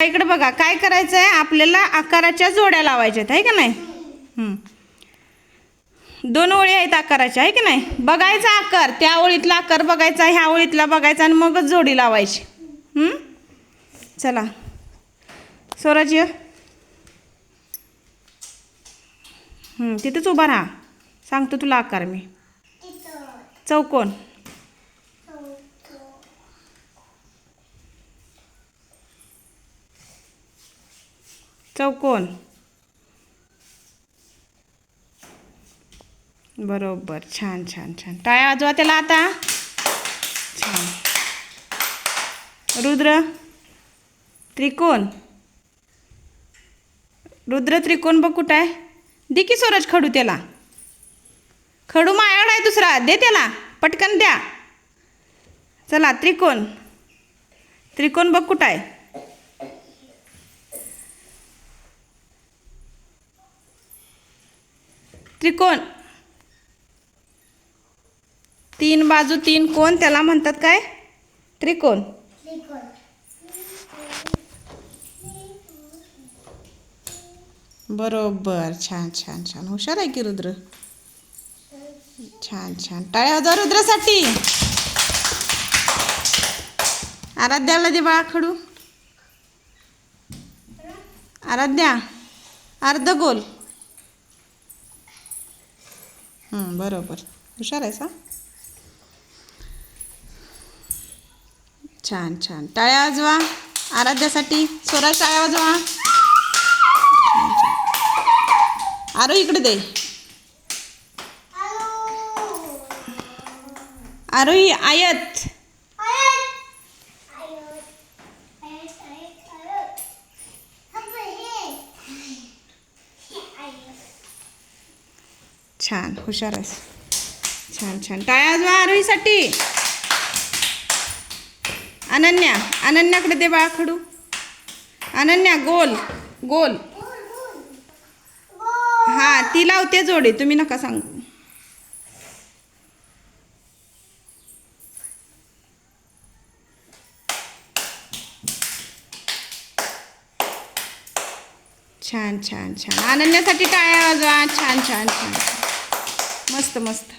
इकडे बघा काय करायचं आहे आपल्याला आकाराच्या जोड्या लावायच्या आहेत आहे का नाही. दोन ओळी आहेत आकाराच्या आहे की नाही? बघायचा आकार त्या ओळीतला आकार बघायचा ह्या ओळीतला बघायचा आणि मगच जोडी लावायची? चला. स्वराज तिथेच उभा राहा. सांगतो तुला आकार मी. चौकोन. चौकोन. बरोबर. छान छान छान. टाळ्या वाजवा त्याला आता. छान. रुद्र त्रिकोण. रुद्र त्रिकोण बघ कुठं आहे? दे की सोरज खडू त्याला. खडू मायाड आहे दुसरा. दे त्याला. पटकन द्या. चला त्रिकोण. त्रिकोण बघ कुठं आहे? त्रिकोण. तीन बाजू तीन कोण त्याला म्हणतात काय? त्रिकोण. बरोबर. छान छान छान. हुशार आहे की रुद्र? छान छान. टाळ्या वाजवा रुद्रासाठी. आराध्याला दे बाळा खडू. आराध्या अर्ध गोल बरोबर. हुशार आहेस हा? छान छान. टाळ्या वाजवा. आराध्यासाठी स्वराज टाळ्या वाजवा. छान, आरो इकडे दे. आरोही आयत. छान हुशार आहेस. छान छान. टाळ्या वाजवा आरोहीसाठी. अनन्या अनन्याकडे दे बाळा खडू. अनन्या गोल गोल. हा ती लावते जोडी तुम्ही नका सांगू. छान छान छान. अनन्यासाठी टाळ्या वाजवा. छान छान छान મસ્ત મસ્ત.